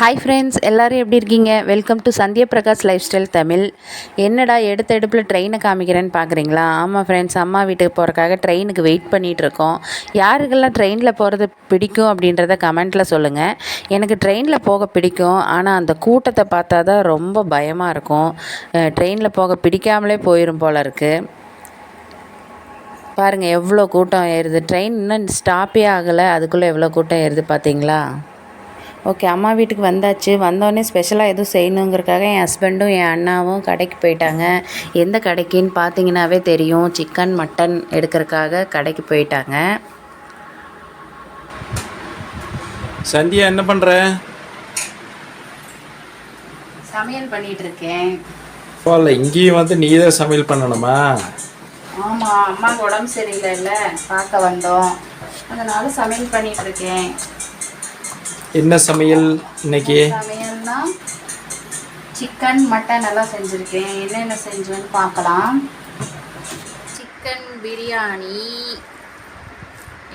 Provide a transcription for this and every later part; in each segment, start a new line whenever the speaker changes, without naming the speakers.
Hi friends எல்லோரும் எப்படி இருக்கீங்க? Welcome to Sandhya Prakash life style Tamil. என்னடா எடுத்த எடுப்பில் ட்ரெயினை காமிக்கிறேன்னு பார்க்குறீங்களா ஆமாம் ஃப்ரெண்ட்ஸ் அம்மா வீட்டுக்கு போகிறக்காக ட்ரெயினுக்கு வெயிட் பண்ணிகிட்ருக்கோம் யாருக்கெல்லாம் ட்ரெயினில் போகிறது பிடிக்கும் அப்படின்றத கமெண்ட்டில் சொல்லுங்கள் எனக்கு ட்ரெயினில் போக பிடிக்கும் ஆனால் அந்த கூட்டத்தை பார்த்தா தான் ரொம்ப பயமாக இருக்கும். ட்ரெயினில் போக பிடிக்காமலே போயிடும் போல் இருக்குது பாருங்கள் எவ்வளோ கூட்டம் ஏறுது. ட்ரெயின் இன்னும் ஸ்டாப்பே ஆகலை அதுக்குள்ளே எவ்வளோ கூட்டம் ஏறுது பார்த்தீங்களா ஓகே அம்மா வீட்டுக்கு வந்தாச்சு. வந்தோடனே ஸ்பெஷலாக எதுவும் செய்யணுங்கிறக்காக என் ஹஸ்பண்டும் என் அண்ணாவும் கடைக்கு போயிட்டாங்க. எந்த கடைக்குன்னு பார்த்தீங்கன்னாவே தெரியும். சிக்கன் மட்டன் எடுக்கிறதுக்காக கடைக்கு போயிட்டாங்க.
சந்தியா என்ன பண்ணுற
சமையல் பண்ணிட்டு இருக்கேன்.
போகல இங்கேயும் வந்து நீ தான் சமையல் பண்ணணுமா?
ஆமாம் அம்மாவுக்கு உடம்பு சரியில்லைல்ல. பார்க்க வந்தோம். அதனால சமையல் பண்ணிட்டு இருக்கேன்.
என்ன சமையல் இன்னைக்கு?
சமையல்னா சிக்கன் மட்டன் எல்லாம் செஞ்சுருக்கேன். என்னென்ன செஞ்சேன்னு பார்க்கலாம். சிக்கன் பிரியாணி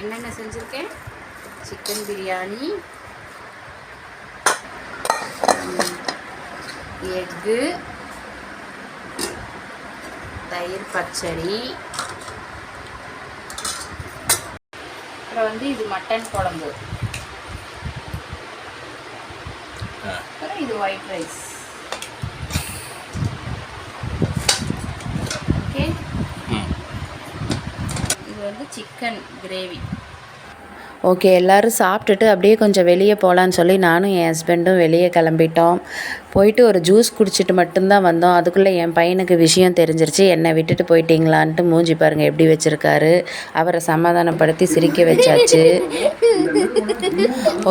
என்னென்ன செஞ்சுருக்கேன்? சிக்கன் பிரியாணி எக்கு. தயிர் பச்சடி. அப்புறம் வந்து இது மட்டன் குழம்பு அப்புறம் இது ஒயிட் ரைஸ் ஓகே இது வந்து சிக்கன் கிரேவி ஓகே எல்லோரும் சாப்பிட்டுட்டு அப்படியே கொஞ்சம் வெளியே போகலான்னு சொல்லி நானும் என் ஹஸ்பண்டும் வெளியே கிளம்பிட்டோம். போயிட்டு ஒரு ஜூஸ் குடிச்சிட்டு மட்டும்தான் வந்தோம். அதுக்குள்ளே என் பையனுக்கு விஷயம் தெரிஞ்சிருச்சு. என்னை விட்டுட்டு போயிட்டீங்களான்ட்டு மூஞ்சி பாருங்கள் எப்படி வச்சுருக்காரு? அவரை சமாதானப்படுத்தி சிரிக்க வச்சாச்சு.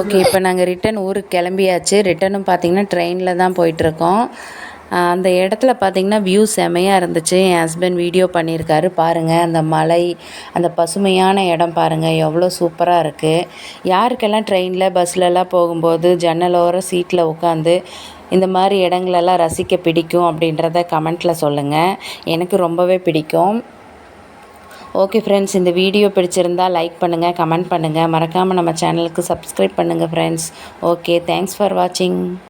ஓகே இப்போ நாங்கள் ரிட்டன் ஊருக்கு கிளம்பியாச்சு. ரிட்டனும் பார்த்திங்கன்னா ட்ரெயினில் தான் போயிட்டுருக்கோம். அந்த இடத்துல பார்த்திங்கன்னா வியூ செமையாக இருந்துச்சு. என் ஹஸ்பண்ட் வீடியோ பண்ணியிருக்காரு. பாருங்கள் அந்த மலை அந்த பசுமையான இடம் பாருங்கள் எவ்வளோ சூப்பராக இருக்குது யாருக்கெல்லாம் ட்ரெயினில் பஸ்லலாம் போகும்போது ஜன்னலோர சீட்டில் உட்காந்து இந்த மாதிரி இடங்களெல்லாம் ரசிக்க பிடிக்கும் அப்படின்றத கமெண்ட்டில் சொல்லுங்கள் எனக்கு ரொம்பவே பிடிக்கும். ஓகே ஃப்ரெண்ட்ஸ் இந்த வீடியோ பிடிச்சிருந்தா லைக் பண்ணுங்கள் கமெண்ட் பண்ணுங்கள் மறக்காமல் நம்ம சேனலுக்கு சப்ஸ்கிரைப் பண்ணுங்கள் ஃப்ரெண்ட்ஸ் ஓகே தேங்க்ஸ் ஃபார் வாட்சிங்